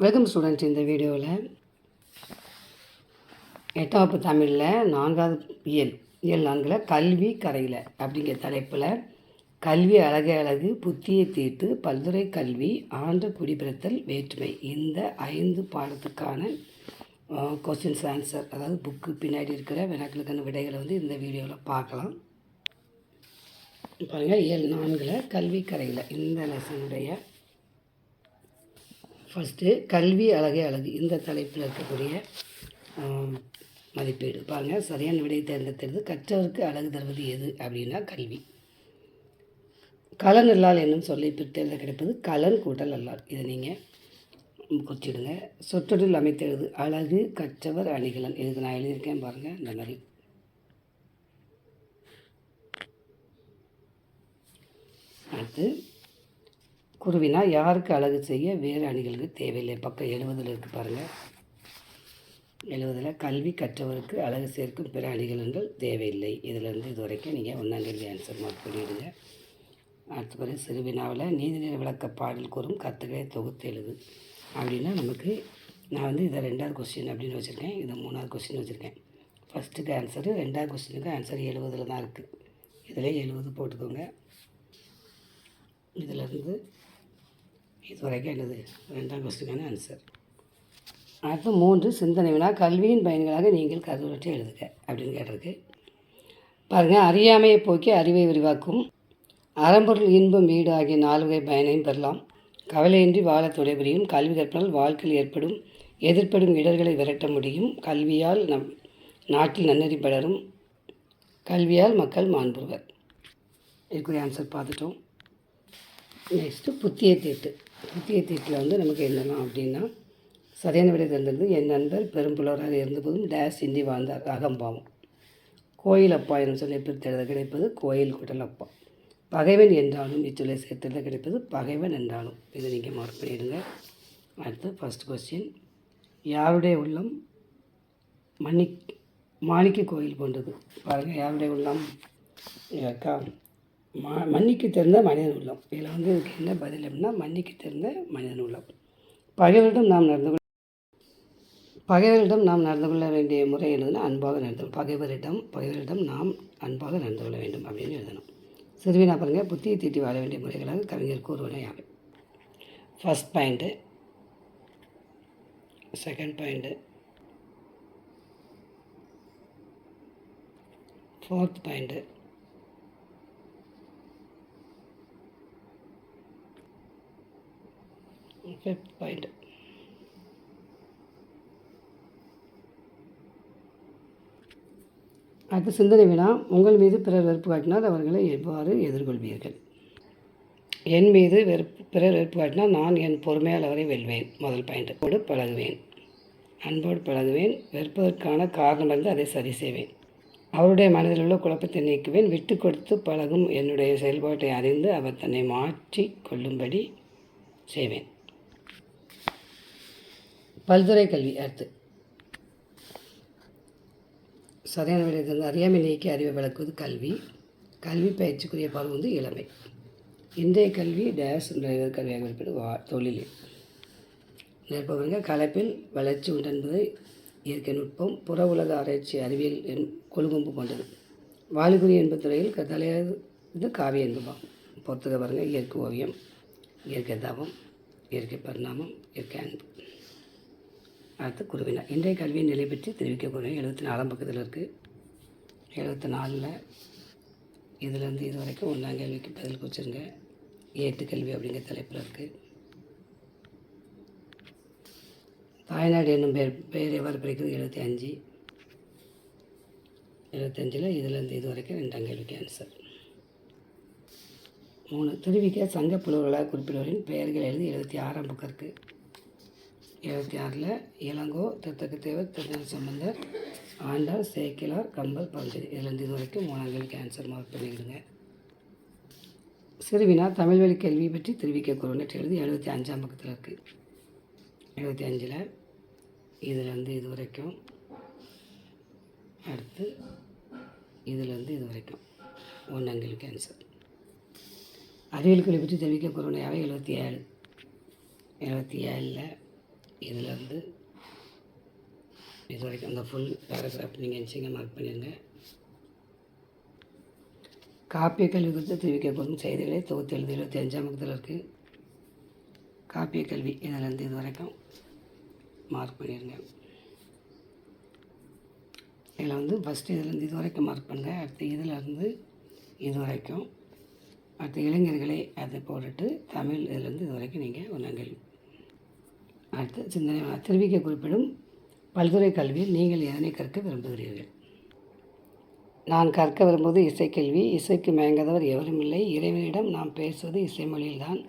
Welcome students இந்த வீடியோவில் எட்டாம் வகுப்பு தமிழில் நான்காவது இயல் இயல் நான்கில் கல்வி கரையில் அப்படிங்கிற தலைப்பில் கல்வி அழகே அழகு புத்தியை தீர்த்து பல்துறை கல்வி ஆண்ட குடிபிறத்தல் வேற்றுமை இந்த ஐந்து பாடத்துக்கான கொஸ்டின்ஸ் ஆன்சர் அதாவது புக்கு பின்னாடி இருக்கிற வினாக்களுக்கான விடைகளை வந்து இந்த வீடியோவில் பார்க்கலாம். பாருங்கள் இயல் நான்கில் கல்வி கரையில் இந்த லெசனுடைய ஃபஸ்ட்டு கல்வி அழகே அழகு. இந்த தலைப்பில் இருக்கக்கூடிய மதிப்பீடு. பாருங்கள் சரியான விடையை தேர்ந்தெடுத்தது. கற்றவருக்கு அழகு தருவது எது அப்படின்னா கல்வி. கலன் அல்லால் என்னும் சொல்லை பிரித்தெழுத கிடைப்பது கலன் கூட்டல் அல்லால். இதை நீங்கள் குறிச்சிடுங்க. சொற்றொடில் அமைத்தெழுது அழகு கற்றவர் அணிகலன். இதுக்கு நான் எழுதியிருக்கேன் பாருங்கள் இந்த மாதிரி. அடுத்து குருவினா யாருக்கு அழகு செய்ய வேறு அணிகளுக்கு தேவையில்லை. பக்கம் எழுபதில் இருக்குது பாருங்கள் எழுபதில் கல்வி கற்றவருக்கு அழகு சேர்க்கும் பிற அணிகலன்கள் தேவையில்லை. இதிலிருந்து இது வரைக்கும் நீங்கள் ஒன்றாம் ஆன்சர் மார்க் பண்ணிவிடுங்க அடுத்த பிறகு சிறுவினாவில் நீதிநிலை விளக்க பாடல் கூறும் கருத்துக்களை தொகுத்து எழுது. அப்படின்னா நமக்கு நான் வந்து இதை ரெண்டாவது கொஸ்டின் அப்படின்னு வச்சுருக்கேன். இதை மூணாவது கொஸ்டின் வச்சுருக்கேன். ஃபஸ்ட்டுக்கு ஆன்சரு ரெண்டாவது கொஸ்டினுக்கு ஆன்சர் எழுபதில் தான் இருக்குது இதில் எழுபது போட்டுக்கோங்க. இதிலிருந்து இது வரைக்கும் என்னது ரெண்டாம் கொஸ்டினுக்கான ஆன்சர் அடுத்து மூன்று சிந்தனை வினா கல்வியின் பயன்களாக நீங்கள் கருதுவற்றை எழுதுக அப்படின்னு கேட்டிருக்கு. பாருங்கள் அறியாமையை போக்கி அறிவை விரிவாக்கும். அறம்பொருள் இன்பம் வீடு ஆகிய நாலு வகை பயனையும் பெறலாம். கவலையின்றி வாழ துடைபுரியும் கல்வி கற்பனால் வாழ்க்கையில் ஏற்படும் எதிர்ப்படும் இடர்களை விரட்ட முடியும். கல்வியால் நம் நாட்டில் நன்னெறி பலரும் கல்வியால் மக்கள் மாண்புருவர் இதுக்குரிய ஆன்சர் பார்த்துட்டோம். நெக்ஸ்ட்டு புத்திய தீட்டு. முக்கிய தீட்டில் வந்து நமக்கு என்னெல்லாம் அப்படின்னா சரியான விடை தந்தது என் நண்பர் பெரும்புலவராக இருந்தபோதும் டேஸ் இந்தி வாழ்ந்தார் அகம்பாவம். கோயில் அப்பா என்று சொல்லி பிரித்தெழுத கிடைப்பது? கோயில் குடல் அப்பா. பகைவன் என்றாலும் இச்சொல்லை சேர்த்தெழுத கிடைப்பது பகைவன் என்றாலும். இதை நீங்கள் மார்க் பண்ணிடுங்க. அடுத்து ஃபஸ்ட் கொஸ்டின் யாருடைய உள்ளம் மன்னி மாணிக்க கோயில் போன்றது? பாருங்கள் யாருடைய உள்ளம்? அக்கா. ம மன்னிக்கு தெரிந்த மனிதன் உள்ளம். இதில் வந்து இதுக்கு என்ன பதில் அப்படின்னா மன்னிக்கு தெரிந்த மனிதன் உள்ளம். பகைவரிடம் நாம் நடந்து கொள்ள பகைவரிடம் நாம் நடந்து கொள்ள வேண்டிய முறை என்னதுன்னா அன்பாக நடந்து பகைவரிடம் பகைவரிடம் நாம் அன்பாக நடந்து கொள்ள வேண்டும் அப்படின்னு எழுதணும். சிறுவினா பாருங்கள் புத்தியை தீட்டி வாழ வேண்டிய முறைகளாக கவிஞர் கூறுவன யாவை first point second point fourth point fifth point அடுத்த சிந்தனை வினா. உங்கள் மீது பிறர் வெறுப்பு காட்டினால் அவர்களை எவ்வாறு எதிர்கொள்வீர்கள்? என் மீது வெறுப்பு பிறர் வெறுப்பு காட்டினால் நான் என் பொறுமையால் அவரை வெல்வேன். முதல் பாயிண்ட்டோடு பழகுவேன். அன்போடு பழகுவேன். வெறுப்பதற்கான காரணம் இருந்து அதை சரி செய்வேன். அவருடைய மனதில் உள்ள குழப்பத்தை நீக்குவேன். விட்டு கொடுத்து பழகும் என்னுடைய செயல்பாட்டை அறிந்து அவர் தன்னை மாற்றி கொள்ளும்படி செய்வேன். பல்துறை கல்வி அடுத்து சரியான விடை தந்து அறியாமை நீக்கி அறிவை விளக்குவது கல்வி. கல்வி பயிற்சிக்குரிய பங்கு வந்து இளமை. இன்றைய கல்வி டேஸ் டிரைவர் கல்வியாக இருப்பது வா தொழிலில் நிற்பவர்கள் கலப்பில் வளர்ச்சி உண்டென்பது இயற்கை நுட்பம் புற உலக ஆராய்ச்சி அறிவியல் என் கொழுகும்பு கொண்டது வாலிகுரி என்பது துறையில் கதலையாவது காவிய என்பதாம் பொறுத்துக்க பாருங்கள் இயற்கை ஓவியம் இயற்கை தாபம் இயற்கை பரிணாமம் இயற்கை அன்பு. அடுத்து குருவினா. இன்றைய கல்வியின் நிலை பற்றி தெரிவிக்கக்கூடிய எழுபத்தி நாலாம் பக்கத்தில் இருக்குது எழுபத்தி நாலில் இதுலேருந்து இது வரைக்கும் ஒன்றாம் கேள்விக்கு பதில் குறிச்சிருங்க ஏட்டு கல்வி அப்படிங்கிற தலைப்பில் இருக்குது தாய்நாடு என்னும் பெயர் பெயர் எவ்வாறு பிரிக்கிறது எழுபத்தி அஞ்சு. எழுபத்தஞ்சில் இதுலேருந்து இது வரைக்கும் ரெண்டாம் கேள்விக்கு ஆன்சர் மூணு திருவிக்க சங்க புலவர்களாக குறிப்பிடுவரின் பெயர்கள் எழுதி எழுபத்தி ஆறாம் பக்கம் இருக்குது எழுபத்தி ஆறில் இளங்கோ திருத்தக்கத்தேவர் திருஞான சம்பந்தர் ஆண்டாள் சேக்கிலார் கம்பல் பஞ்சரி இதுலேருந்து இது வரைக்கும் மூணாம் கேள்விக்கு ஆன்சர் மார்க் பண்ணிக்கிடுங்க சிறுவினா தமிழ் வழி கேள்வி பற்றி தெரிவிக்க கூறுவனற்று எழுதி எழுபத்தி அஞ்சாம் பக்கத்தில் இருக்குது எழுபத்தி அஞ்சில் இதுலேருந்து இது வரைக்கும் அடுத்து இதுலேருந்து இது வரைக்கும் ஒன்றாம் கேள்விக்கு ஆன்சர் அறிவியல் கல்வி பற்றி தெரிவிக்க கூறுவனையாவை எழுபத்தி ஏழு. எழுபத்தி ஏழில் இதுலேருந்து இது வரைக்கும் அந்த ஃபுல் பேராகிராஃப் நீங்கள் நிச்சயங்க மார்க் பண்ணிடுங்க காப்பிய கல்வி குறித்து தெரிவிக்கப்படும் செய்திகளை தொகுத்து எழுதி இருபத்தி அஞ்சாம் பக்கத்தில் இருக்குது காப்பிய கல்வி இதிலேருந்து இது வரைக்கும் மார்க் பண்ணிடுங்க இதில் வந்து ஃபஸ்ட்டு இதுலேருந்து இது வரைக்கும் மார்க் பண்ணுங்கள் அடுத்து இதிலேருந்து இது வரைக்கும் அடுத்து இளைஞர்களே அதை போட்டுட்டு தமிழ் இதுலேருந்து இது வரைக்கும் நீங்கள் ஒன்றாங்கள் சிந்தனை வளம். தெரிவிக்க குறிப்பிடும் பல்துறை கல்வியில் நீங்கள் எதனை கற்க விரும்புகிறீர்கள்? நான் கற்க விரும்புவது இசைக்கல்வி இசைக்கு மயங்காதவர் எவரும் இல்லை. இறைவனிடம் நாம் பேசுவது இசை மொழியில்தான்.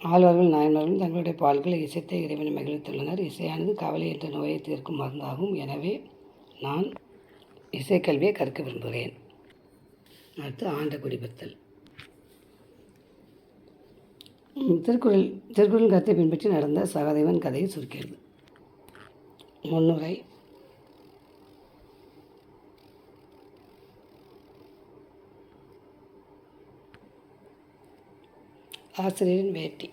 ஆழ்வார்கள் நாயன்மார்களும் தங்களுடைய பால்களை இசைத்தை இறைவனை மகிழ்த்துள்ளனர் இசையானது கவலை என்ற நோயை தீர்க்கும் மருந்தாகும். எனவே நான் இசைக்கல்வியை கற்க விரும்புகிறேன். அடுத்து ஆண்ட குடிபத்தல். திருக்குறள் திருக்குறள் கருத்தை பின்பற்றி நடந்த சகாதேவன் கதையை சுருக்கிறது முன்னுரை. ஆசிரியரின் வேட்டி.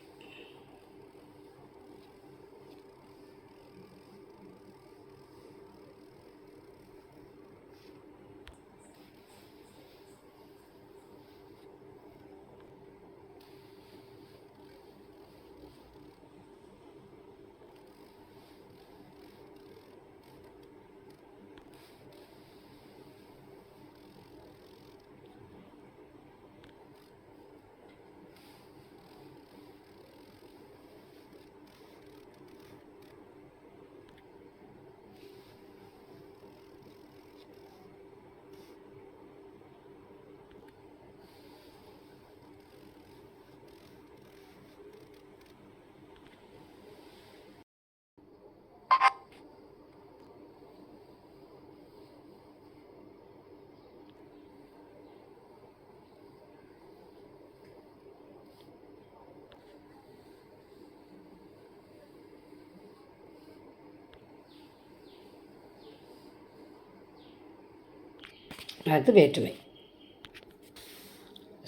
அடுத்து வேற்றுமை.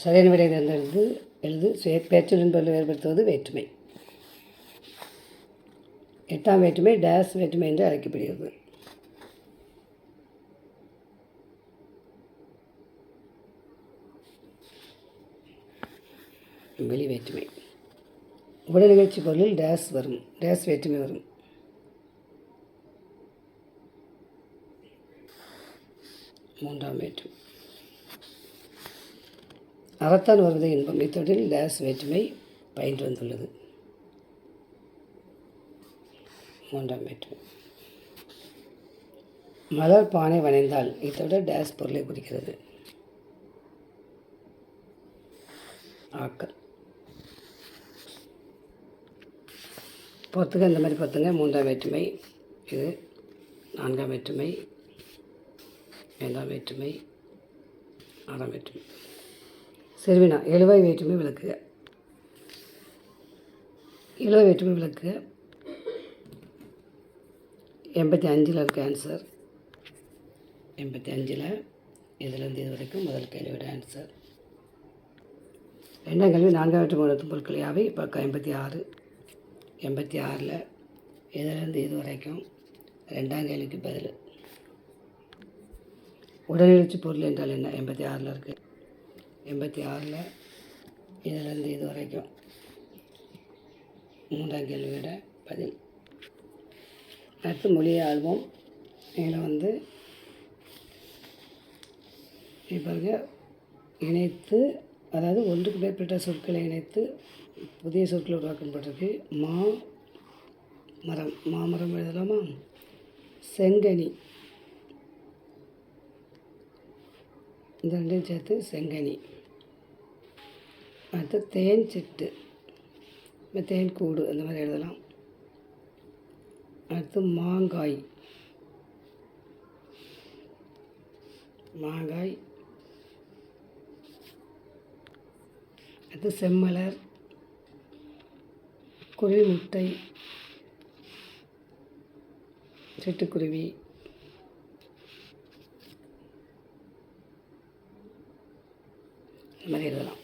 சரியான விடை தேர்ந்தெடுத்து எழுது சுய பேச்சுடன் பொருள் வேறுபடுத்துவது வேற்றுமை. எட்டாம் வேற்றுமை டேஸ் வேற்றுமை என்று அழைக்கப்படுகிறது. வெளி வேற்றுமை உடல் நிகழ்ச்சி பொருளில் டேஸ் வரும் டேஸ் வேற்றுமை வரும். மூன்றாம் வேற்று அறத்தான் வருவதை இன்பம் இத்தொடரில் டேஸ் வேற்றுமை பயின்று வந்துள்ளது. மூன்றாம் வேற்றுமை. மலர் பானை வனைந்தால் இத்தொடர் டேஸ் பொருளை குறிக்கிறது. ஆக்கள் பொறுத்துக்க இந்த மாதிரி பொறுத்துங்க. மூன்றாம் வேற்றுமை இது நான்காம் வேற்றுமை. ஐந்தாம் வேற்றுமை? ஆறாம் வேற்றுமை. செருவினா எழுவாய் வேற்றுமை விளக்குக. எழுவாய் வேற்றுமை விளக்குக. எண்பத்தி அஞ்சில் இருக்க ஆன்சர் எண்பத்தி அஞ்சில் இதுலேருந்து இது வரைக்கும் முதல் கேள்வியோட ஆன்சர் ரெண்டாம் கேள்வி நான்காம் வேற்றுமை உணர்த்தும் பொருட்கள் யாவை? இப்போ எண்பத்தி ஆறு. எண்பத்தி ஆறில் இதுலேருந்து இது வரைக்கும்? ரெண்டாம் கேள்விக்கு பதில். உடனிழச்சி பொருள் என்றால் என்ன? எண்பத்தி ஆறில் இருக்குது எண்பத்தி ஆறில் இதுலேருந்து இது வரைக்கும் மூன்றாம் கேள்வியோட பதில். அடுத்து மொழியை ஆள்வோம் இதில் வந்து இப்போ இணைத்து அதாவது ஒன்றுக்கு மேற்பட்ட சொற்களை இணைத்து புதிய சொற்கள் உருவாக்கப்பட்டிருக்கு. மா மரம். மாமரம் எழுதலாமா? செங்கனி. இந்த ரெண்டையும் சேர்த்து செங்கனி. அடுத்து தேன் சிட்டு. தேன் கூடு அந்த மாதிரி எழுதலாம். அடுத்து மாங்காய். மாங்காய். அடுத்து செம்மலர். குருவி முட்டை. சிட்டுக்குருவி. இந்த மாதிரி எழுதலாம்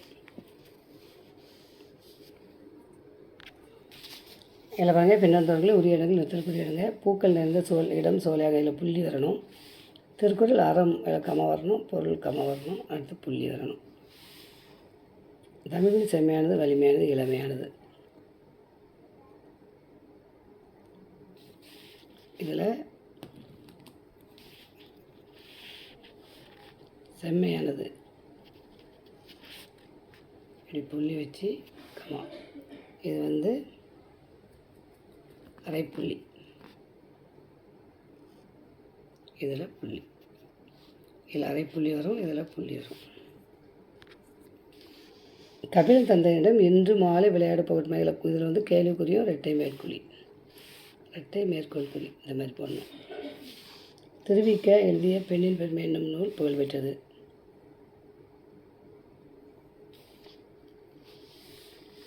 இதில் பாருங்க உரிய இடங்கள் நிறுத்தலுக்குரிய இடங்க. பூக்கள் நிறைந்த சோல் இடம் சோலையாக இதில் புள்ளி வரணும். திருக்குறள் அறம் இலக்கமாக வரணும் பொருள் கம வரணும் அடுத்து புள்ளி வரணும். தமிழில் செம்மையானது வலிமையானது இளமையானது. இதில் செம்மையானது. இப்படி புள்ளி வச்சு கமா இது வந்து அரைப்புள்ளி. இதில் புள்ளி. இதில் அரைப்புள்ளி வரும் இதில் புள்ளி வரும். கபில் தந்தையிடம் இன்று மாலை விளையாட போகிற மயில இதில் வந்து கேள்விக்குறியும் ரெட்டை மேற்குழி ரெட்டை மேற்கோள் குறி இந்த மாதிரி போடணும். திருவிக்க எழுதிய பெண்ணின் பெருமை என்னும் நூல் புகழ்பெற்றது.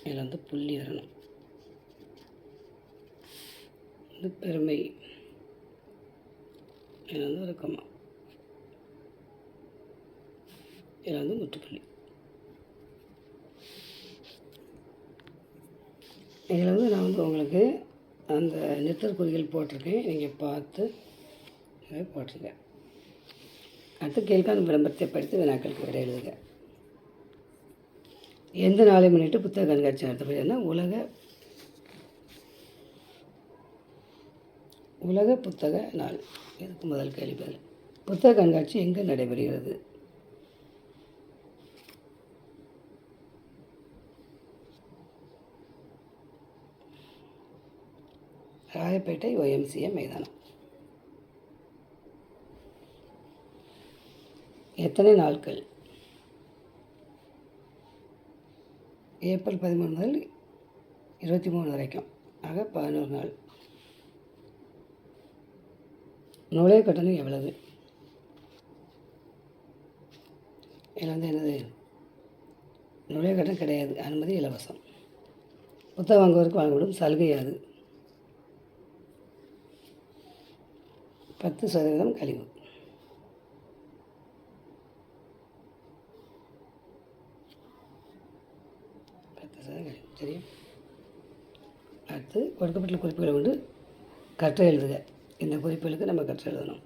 இதில் வந்து புள்ளி வரணும். இது பெருமை இதில் வந்து ஒரு கம்மா. இதில் வந்து முற்றுப்புள்ளி இதில் வந்து நான் வந்து உங்களுக்கு அந்த நிறுத்தல் குறிகள் போட்டிருக்கேன். நீங்கள் பார்த்து இதை அடுத்து கேள்கான் விளம்பரத்தை படித்து வினாக்களுக்கு விட எழுதுக. எந்த நாளை முன்னிட்டு புத்தக கண்காட்சி நடத்தப்படுதுன்னா உலக உலக புத்தக நாள். இதுக்கு முதல் கேள்வி பதில்? புத்தக கண்காட்சி எங்கே நடைபெறுகிறது? ராயப்பேட்டை ஒய்எம்சிஏ மைதானம். எத்தனை நாட்கள்? ஏப்ரல் பதிமூணு முதல் இருபத்தி மூணு வரைக்கும் ஆக பதினோரு நாள். நுழைவு கட்டணம் எவ்வளவு? இதில் வந்து என்னது? நுழைவு கட்டணம் கிடையாது அனுமதி இலவசம். புத்தகம் வாங்குவதற்கு வழங்கப்படும் சலுகை அது பத்து சதவீதம் கழிவு பத்து சரி. அடுத்து கொடுக்கப்பட்ட குறிப்புகளை கொண்டு கற்றை எழுதுக. இந்த குறிப்புகளுக்கு நம்ம கற்றை எழுதணும்.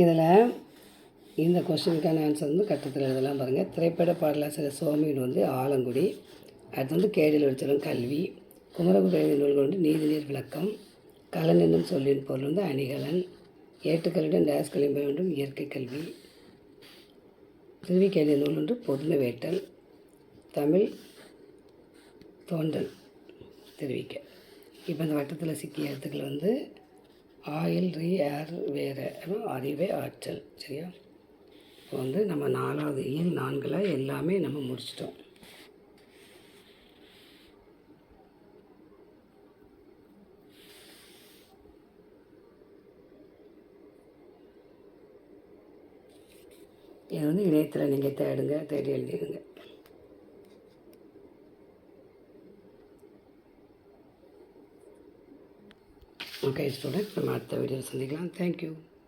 இதில் இந்த கொஸ்டினுக்கான ஆன்சர் வந்து கட்டத்தில் எழுதலாம் பாருங்கள் திரைப்பட பாடலாசிரியர் சோமியின் வந்து ஆலங்குடி அடுத்து வந்து கேடில் வச்சிடும் கல்வி குமரகுபேரதி நூல்கள் வந்து நீதிநீர் விளக்கம் கலன் என்னும் சொல்லின் பொருள் வந்து அணிகலன் ஏட்டுக்கல்வியுடன் டேஸ் கல்வி ஒன்றும் இயற்கை கல்வி திருவிக்கேதிய நூல் ஒன்று பொதுமை வேட்டல் தமிழ் தோன்றல் தெரிவிக்க. இப்போ இந்த வட்டத்தில் சிக்கிய எழுத்துக்கள் வந்து ஆயில் ரீ ஏர் வேறு. அறிவே ஆற்றல். சரியா? இப்போ வந்து நம்ம நாலாவது இயல் நான்கில் எல்லாமே நம்ம முடிச்சிட்டோம். இது வந்து இணையத்தில் நீங்கள் தேடுங்க தேடி எழுதிடுங்க. ஓகே ஸ்டூடெண்ட் நம்ம அடுத்த வீடியோவில் சந்திக்கலாம் தேங்க்யூ